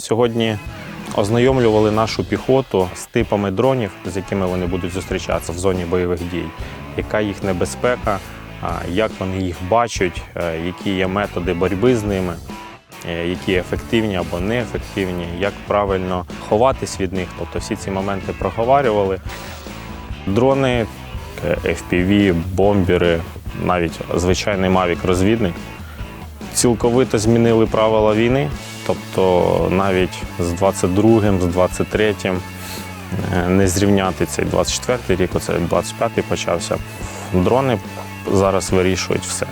Сьогодні ознайомлювали нашу піхоту з типами дронів, з якими вони будуть зустрічатися в зоні бойових дій, яка їх небезпека, як вони їх бачать, е, які є методи боротьби з ними, е, які ефективні або неефективні, як правильно ховатись від них. Тобто всі ці моменти проговорювали. Дрони, е, FPV, бомбери, навіть звичайний Mavic-розвідник цілковито змінили правила війни. Тобто навіть з 22-м, з 23-м е, не зрівняти цей 24-й рік, оце 25-й почався. Дрони зараз вирішують все.